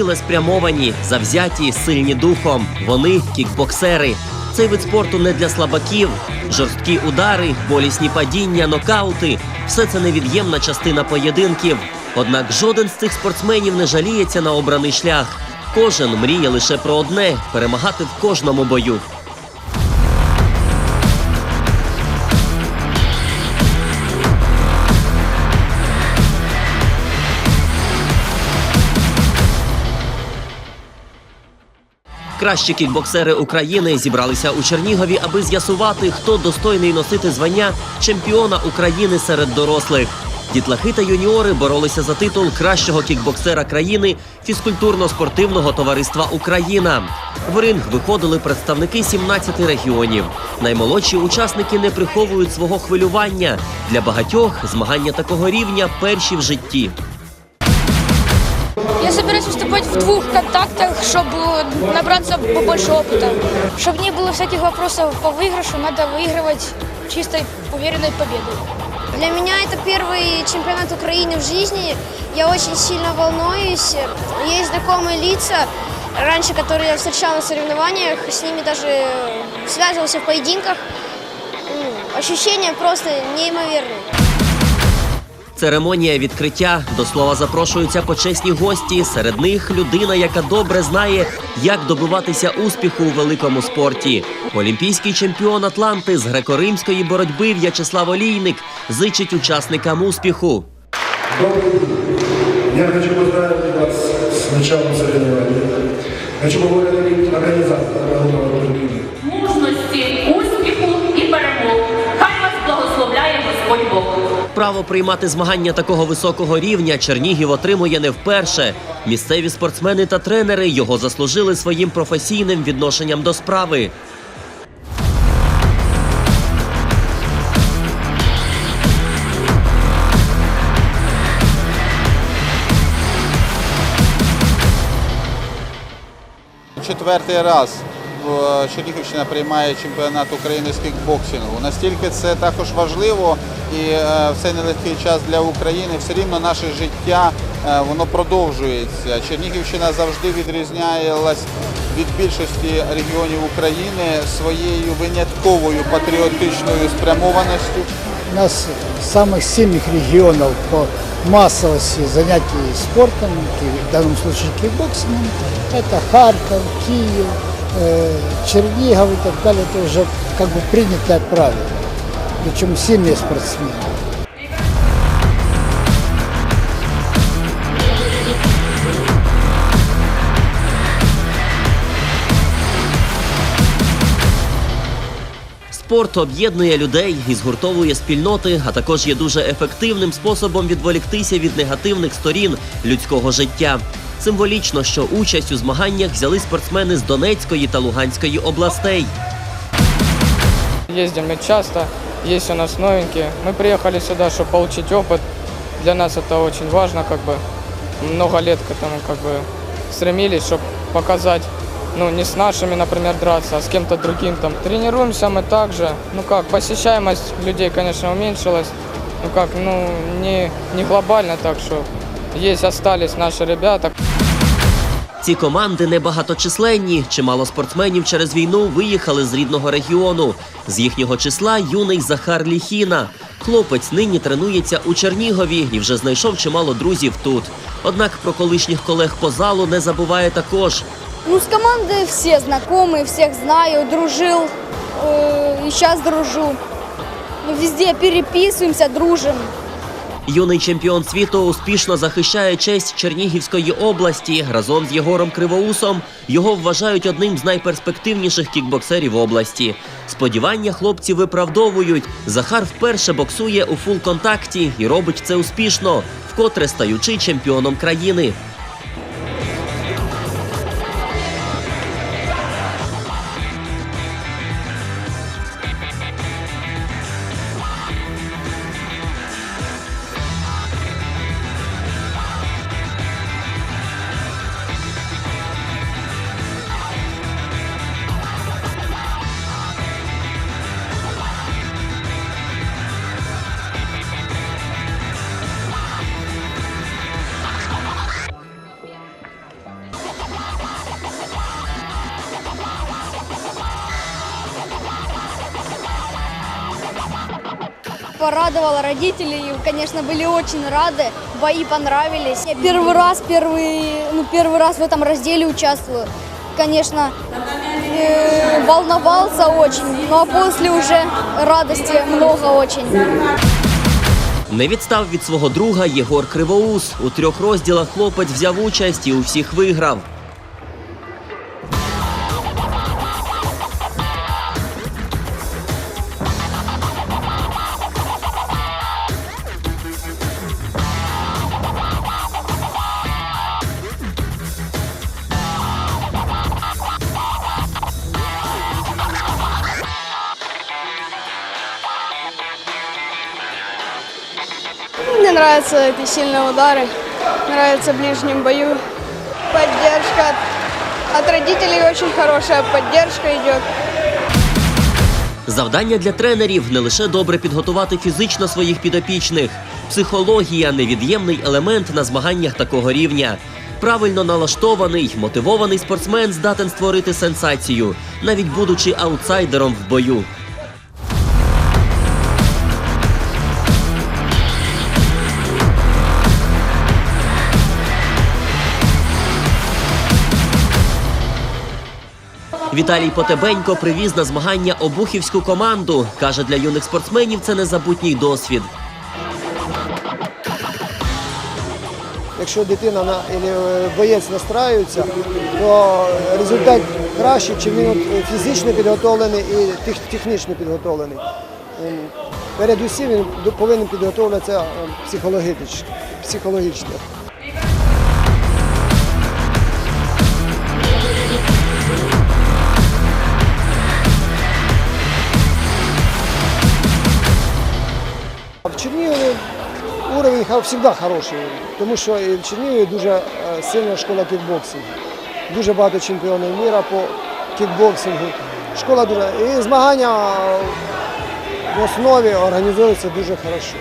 Цілеспрямовані, завзяті, сильні духом. Вони кікбоксери. Цей вид спорту не для слабаків. Жорсткі удари, болісні падіння, нокаути все це невід'ємна частина поєдинків. Однак жоден з цих спортсменів не жаліється на обраний шлях. Кожен мріє лише про одне перемагати в кожному бою. Кращі кікбоксери України зібралися у Чернігові, аби з'ясувати, хто достойний носити звання чемпіона України серед дорослих. Дітлахи та юніори боролися за титул кращого кікбоксера країни фізкультурно-спортивного товариства Україна. В ринг виходили представники 17 регіонів. Наймолодші учасники не приховують свого хвилювання. Для багатьох змагання такого рівня перші в житті. Я собираюсь выступать в двух контактах, чтобы набраться побольше опыта. Чтобы не было всяких вопросов по выигрышу, надо выигрывать чистой уверенной победой. Для меня это первый чемпионат Украины в жизни. Я очень сильно волнуюсь. Есть знакомые лица, раньше, которые я встречал на соревнованиях, с ними даже связывался в поединках. Ну, Ощущения просто неимоверные. Церемонія відкриття до слова запрошуються почесні гості. Серед них людина, яка добре знає, як добиватися успіху у великому спорті. Олімпійський чемпіон Атланти з греко-римської боротьби В'ячеслав Олійник зичить учасникам успіху. Добрый день. Я хочу поздравить вас с началом соревнований. Хочу поблагодарить организатора турнира. мужності, успіху і перемог. Хай вас благословляє Господь Бог. Право приймати змагання такого високого рівня Чернігів отримує не вперше. Місцеві спортсмени та тренери його заслужили своїм професійним відношенням до справи. Четвертий раз Чернігівщина приймає чемпіонат України з кікбоксингу. Настільки це також важливо і е, в цей нелегкий час для України все рівно наше життя е, воно продовжується. Чернігівщина завжди відрізнялась від більшості регіонів України своєю винятковою патріотичною спрямованістю. У нас самых сильных регионов по массовости занятий спортом, ки- в данном случае кикбоксингом, это Харьков, Киев, э, Чернигов и так далее. Это уже как бы принятое правило. Причем сильные спортсмены. Спорт об'єднує людей і згуртовує спільноти, а також є дуже ефективним способом відволіктися від негативних сторін людського життя. Символічно, що участь у змаганнях взяли спортсмени з Донецької та Луганської областей. Ездим мы часто, есть у нас новенькие. Мы приехали сюда, чтобы получить опыт. Для нас это очень важно, как бы много лет к этому как бы стремились, чтобы показать, ну не с нашими, например, драться, а с кем-то другим там. Тренируемся мы также, ну как, посещаемость людей, конечно, уменьшилась, ну как, ну не, не глобально так, что есть, остались наши ребята. Ці команди небагаточисленні. Чимало спортсменів через війну виїхали з рідного регіону. З їхнього числа юний Захар Ліхіна. Хлопець нині тренується у Чернігові і вже знайшов чимало друзів тут. Однак про колишніх колег по залу не забуває також. Ну, с командой все знакомые, всех знаю, дружил, э, и сейчас дружу. Мы везде переписываемся, дружим. Юний чемпіон світу успішно захищає честь Чернігівської області. Разом з Єгором Кривоусом його вважають одним з найперспективніших кікбоксерів області. Сподівання хлопці виправдовують. Захар вперше боксує у фул-контакті і робить це успішно, вкотре стаючи чемпіоном країни. порадовала родителей, конечно, были очень рады, бои понравились. Я первый раз, первый, ну, первый раз в этом разделе участвую. Конечно, э, волновался очень, но после уже радости много очень. Не відстав від свого друга Єгор Кривоус. У трьох розділах хлопець взяв участь і у всіх виграв. Мне нравятся эти сильные удары, нравится в ближнем бою. Поддержка от, от родителей очень хорошая поддержка идет. Завдання для тренерів не лише добре підготувати фізично своїх підопічних. Психологія невід'ємний елемент на змаганнях такого рівня. Правильно налаштований, мотивований спортсмен здатен створити сенсацію, навіть будучи аутсайдером в бою. Віталій Потебенько привіз на змагання обухівську команду. Каже, для юних спортсменів це незабутній досвід. Якщо дитина на або боєць настраюється, то результат кращий, чим він фізично підготовлений і технічно підготовлений. Ем, Передусім він повинен підготовлятися е, психологічно. В Чернігові уровень завжди хороший, тому що в Чернігові дуже е, сильна школа кікбоксингу. Дуже багато чемпіонів міра по кікбоксингу. Школа дуже. І змагання в основі організуються дуже хорошо.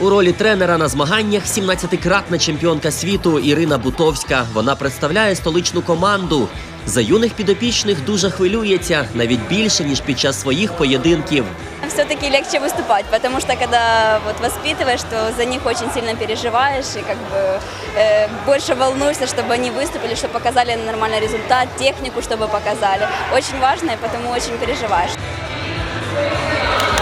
У ролі тренера на змаганнях 17-кратна чемпіонка світу Ірина Бутовська. Вона представляє столичну команду. За юних підопічних дуже хвилюється, навіть більше ніж під час своїх поєдинків Все-таки легче выступать, потому что когда вот воспитываешь, то за них очень сильно переживаешь и как бы э, больше волнуешься, чтобы они выступили, чтобы показали нормальный результат, технику, чтобы показали. Очень важно, и потому очень переживаешь. –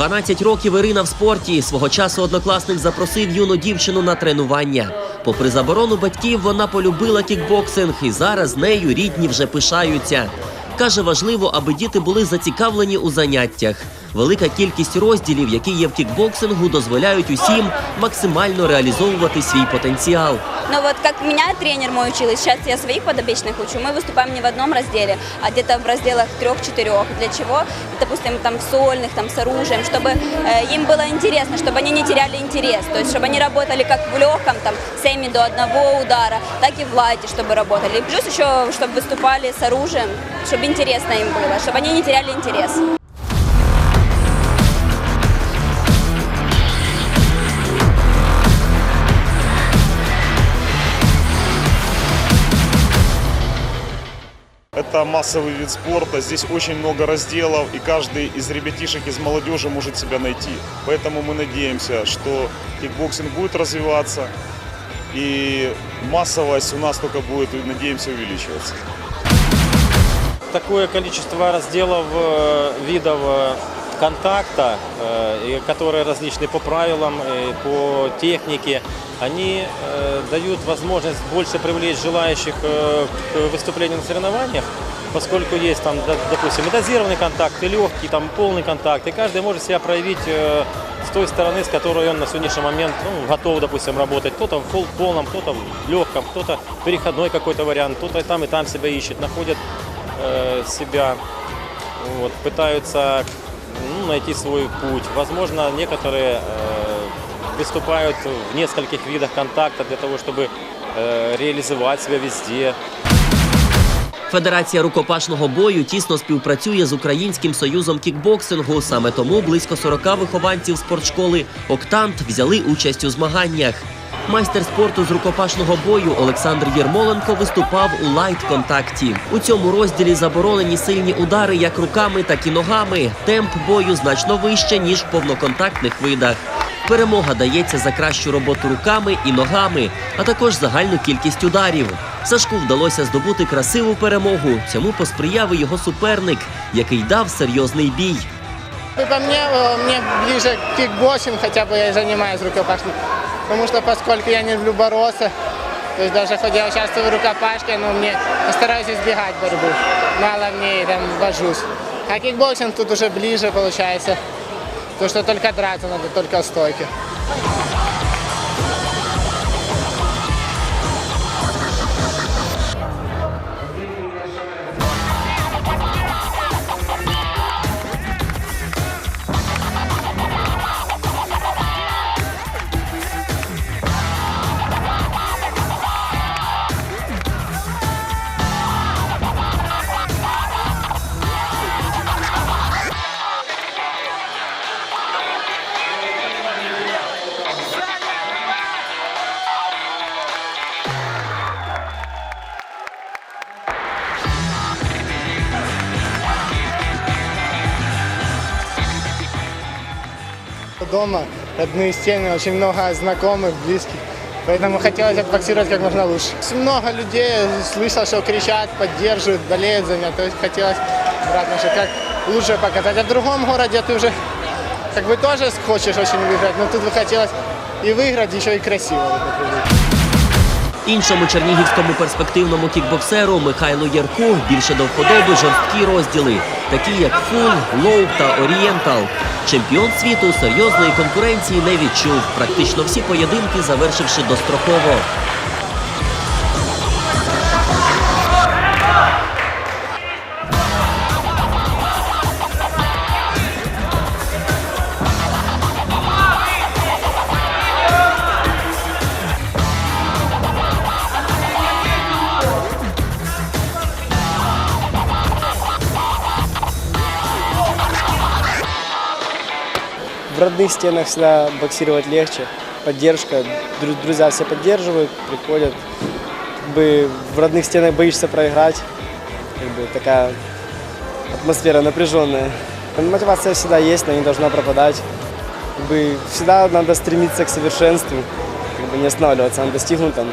12 років Ірина в спорті. Свого часу однокласник запросив юну дівчину на тренування. Попри заборону батьків, вона полюбила кікбоксинг і зараз нею рідні вже пишаються. Каже, важливо, аби діти були зацікавлені у заняттях. Велика кількість розділів, які є в кікбоксингу, дозволяють усім максимально реалізовувати свій потенціал. Но вот как меня тренер мой учил, и сейчас я своих подопечных учу, мы выступаем не в одном разделе, а где-то в разделах трех-четырех. Для чего? Допустим, там в сольных, там с оружием, чтобы э, им было интересно, чтобы они не теряли интерес. То есть, чтобы они работали как в легком, там, семи до одного удара, так и в лайте, чтобы работали. И плюс еще, чтобы выступали с оружием, чтобы интересно им было, чтобы они не теряли интерес. Это массовый вид спорта, здесь очень много разделов, и каждый из ребятишек, из молодежи может себя найти. Поэтому мы надеемся, что кикбоксинг будет развиваться, и массовость у нас только будет, надеемся, увеличиваться. такое количество разделов э, видов э, контакта, э, которые различны по правилам, и по технике, они э, дают возможность больше привлечь желающих э, к выступлению на соревнованиях, поскольку есть там, допустим, и дозированный контакт, и легкий, там полный контакт, и каждый может себя проявить э, с той стороны, с которой он на сегодняшний момент ну, готов, допустим, работать. Кто-то в пол- полном, кто-то в легком, кто-то переходной какой-то вариант, кто-то там и там себя ищет, находит э, себя, вот, пытаются ну, найти свой путь. Возможно, некоторые э, выступают в нескольких видах контакта для того, чтобы э, реализовать себя везде. Федерація рукопашного бою тісно співпрацює з Українським союзом кікбоксингу. Саме тому близько 40 вихованців спортшколи Октант взяли участь у змаганнях. Майстер спорту з рукопашного бою Олександр Єрмоленко виступав у лайт-контакті. У цьому розділі заборонені сильні удари як руками, так і ногами. Темп бою значно вище ніж в повноконтактних видах. Перемога дається за кращу роботу руками і ногами, а також загальну кількість ударів. Сашку вдалося здобути красиву перемогу. Цьому посприяв і його суперник, який дав серйозний бій. По мне, э, мне ближе кикбоксинг, хотя бы я и занимаюсь рукопашным. Потому что поскольку я не люблю бороться, то есть даже хоть я участвую в рукопашке, но мне стараюсь избегать борьбу. Мало мне там вожусь. А кикбоксинг тут уже ближе получается. То, что только драться надо, только стойки. Дома родные стены, очень много знакомых, близких. Поэтому хотелось отбоксировать как можно лучше. Много людей слышал, что кричат, поддерживают, болеют за меня. То есть хотелось обратно, что как лучше показать. А в другом городе ты уже как бы тоже хочешь очень выиграть, но тут бы хотелось и выиграть, еще и красиво. Іншому чернігівському перспективному кікбоксеру Михайлу Ярку більше до вподоби жорсткі розділи, такі як фул, лоу та орієнтал. Чемпіон світу серйозної конкуренції не відчув, практично всі поєдинки завершивши достроково. В родных стенах всегда боксировать легче. Поддержка, дру- друзья все поддерживают, приходят. Как бы в родных стенах боишься проиграть. Как бы такая атмосфера напряженная. Мотивация всегда есть, но не должна пропадать. Как бы всегда надо стремиться к совершенству, как бы не останавливаться на достигнутом.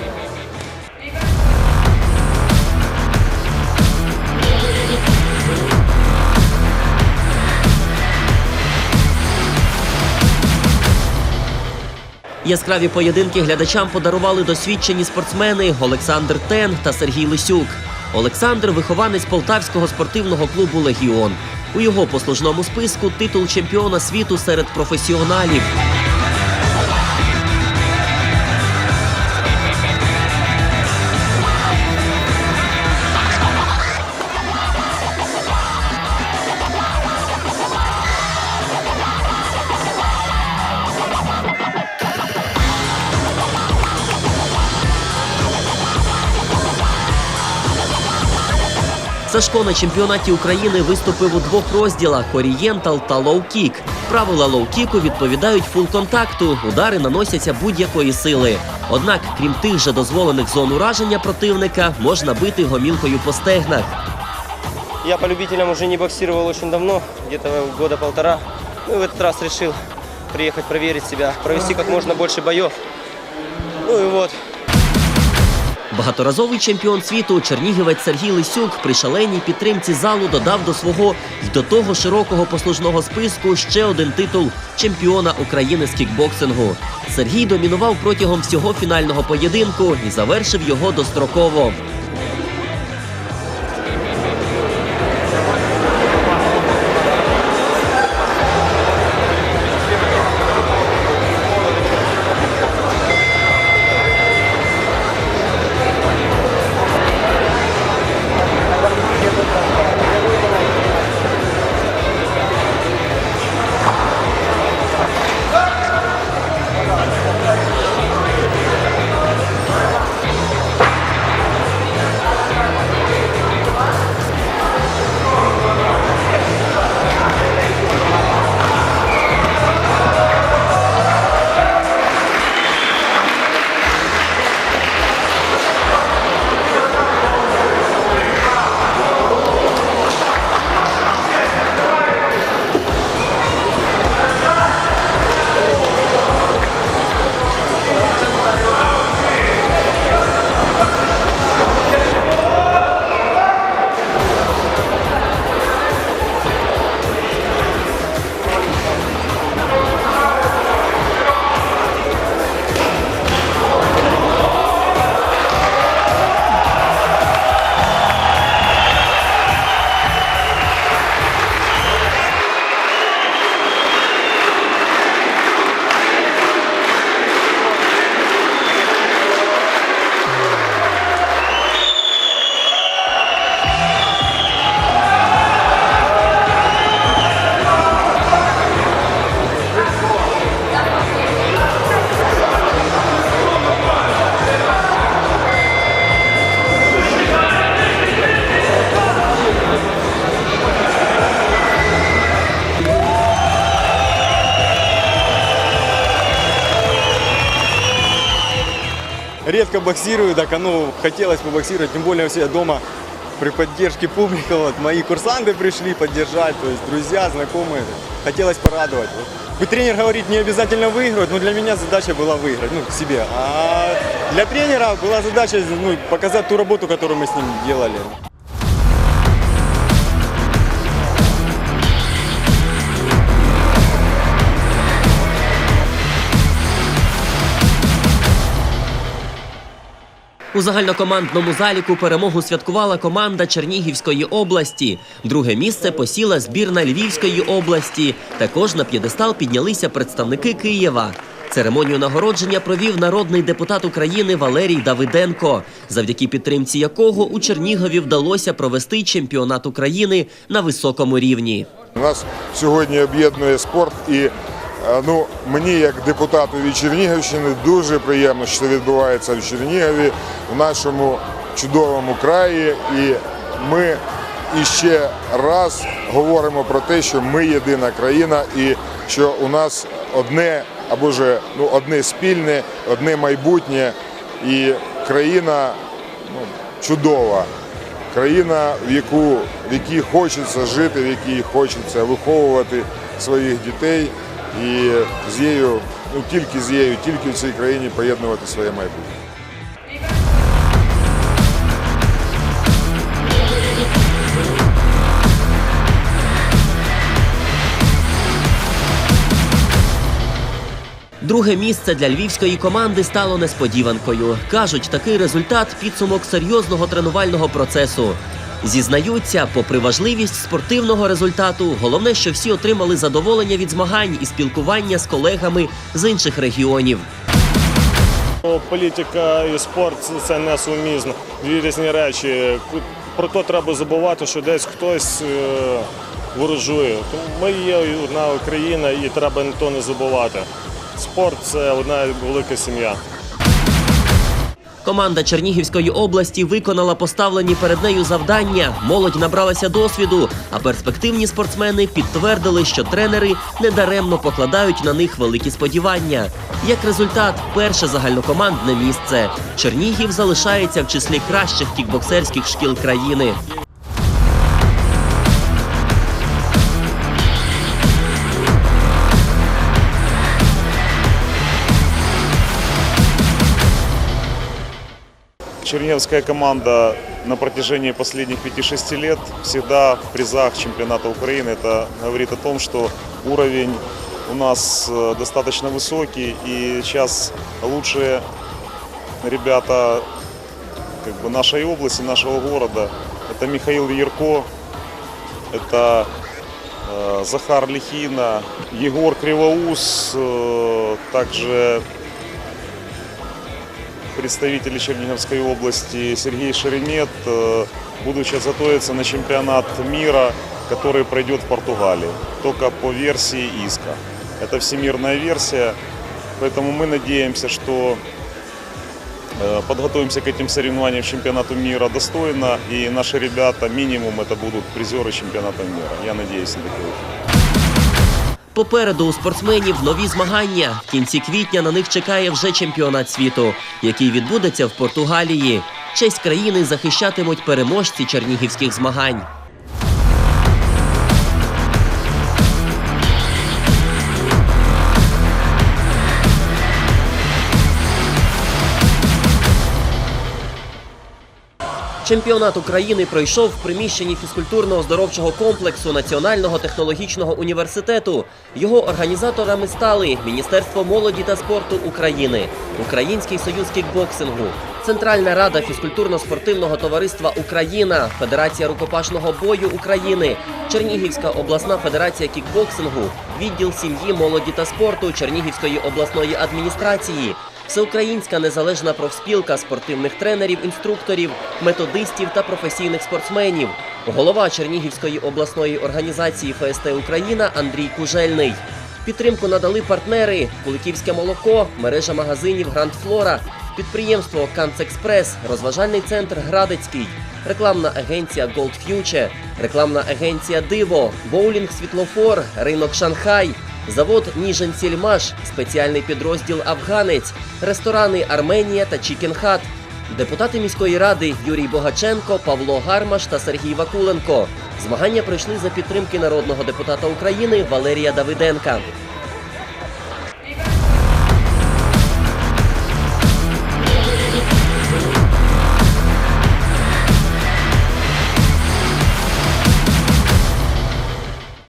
Яскраві поєдинки глядачам подарували досвідчені спортсмени Олександр Тен та Сергій Лисюк. Олександр вихованець полтавського спортивного клубу Легіон. У його послужному списку титул чемпіона світу серед професіоналів. Сашко на чемпіонаті України виступив у двох розділах орієнтал та лоу-кік. Правила лоу-кіку відповідають фул-контакту. Удари наносяться будь-якої сили. Однак, крім тих же дозволених зон ураження противника, можна бити гомілкою по стегнах. Я по любителям уже не боксировал очень давно, где-то года полтора. Ну и в этот раз решил приехать проверить себя, провести как можно больше боев. Ну и вот, Багаторазовий чемпіон світу чернігівець Сергій Лисюк при шаленій підтримці залу додав до свого й до того широкого послужного списку ще один титул чемпіона України з кікбоксингу. Сергій домінував протягом всього фінального поєдинку і завершив його достроково. редко боксирую, так оно хотелось побоксировать, тем более все дома при поддержке публики, вот, мои курсанты пришли поддержать, то есть друзья, знакомые, хотелось порадовать. Вот. И тренер говорит, не обязательно выиграть, но для меня задача была выиграть, ну, к себе. А для тренера была задача ну, показать ту работу, которую мы с ним делали. У загальнокомандному заліку перемогу святкувала команда Чернігівської області. Друге місце посіла збірна Львівської області. Також на п'єдестал піднялися представники Києва. Церемонію нагородження провів народний депутат України Валерій Давиденко, завдяки підтримці якого у Чернігові вдалося провести чемпіонат України на високому рівні. Нас сьогодні об'єднує спорт і ну, мені, як депутату від Чернігівщини, дуже приємно, що це відбувається в Чернігові, в нашому чудовому краї. І ми іще раз говоримо про те, що ми єдина країна і що у нас одне або ж ну, одне спільне, одне майбутнє і країна ну, чудова. Країна, в яку в якій хочеться жити, в якій хочеться виховувати своїх дітей і з нею, ну тільки з нею, тільки в цій країні поєднувати своє майбутнє. Друге місце для львівської команди стало несподіванкою. Кажуть, такий результат підсумок серйозного тренувального процесу. Зізнаються, попри важливість спортивного результату, головне, що всі отримали задоволення від змагань і спілкування з колегами з інших регіонів. Ну, Політика і спорт це несумізно. Дві різні речі. Про то треба забувати, що десь хтось е, ворожує. Ми є одна Україна і треба то не забувати. Спорт це одна велика сім'я. Команда Чернігівської області виконала поставлені перед нею завдання. Молодь набралася досвіду, а перспективні спортсмени підтвердили, що тренери недаремно покладають на них великі сподівання. Як результат, перше загальнокомандне місце. Чернігів залишається в числі кращих кікбоксерських шкіл країни. Чернигівская команда на протяжении последних 5-6 лет всегда в призах чемпионата Украины. Это говорит о том, что уровень у нас э, достаточно высокий, и сейчас лучшие ребята как бы, нашей области, нашего города. Это Михаил Ярко, это э, Захар Лихина, Егор Кривоус, э, также представители Черниговской области Сергей Шеремет, э, будучи готовиться на чемпионат мира, который пройдет в Португалии, только по версии ИСКа. Это всемирная версия, поэтому мы надеемся, что э, подготовимся к этим соревнованиям чемпионату мира достойно, и наши ребята минимум это будут призеры чемпионата мира. Я надеюсь на такое. Попереду у спортсменів нові змагання. В кінці квітня на них чекає вже чемпіонат світу, який відбудеться в Португалії. Честь країни захищатимуть переможці чернігівських змагань. Чемпіонат України пройшов в приміщенні фізкультурно-оздоровчого комплексу Національного технологічного університету. Його організаторами стали Міністерство молоді та спорту України, Український союз кікбоксингу, Центральна рада фізкультурно-спортивного товариства Україна, Федерація рукопашного бою України, Чернігівська обласна федерація кікбоксингу, відділ сім'ї, молоді та спорту Чернігівської обласної адміністрації. Всеукраїнська незалежна профспілка спортивних тренерів, інструкторів, методистів та професійних спортсменів, голова Чернігівської обласної організації ФСТ Україна Андрій Кужельний. Підтримку надали партнери Куликівське молоко, мережа магазинів Гранд Флора, підприємство Канцекспрес, розважальний центр Градецький, рекламна агенція Gold Future, рекламна агенція Диво, боулінг Світлофор, ринок Шанхай, завод Ніжин-Сільмаш, спеціальний підрозділ Афганець, ресторани Арменія та Чікенхат. Депутати міської ради Юрій Богаченко, Павло Гармаш та Сергій Вакуленко. Змагання пройшли за підтримки народного депутата України Валерія Давиденка.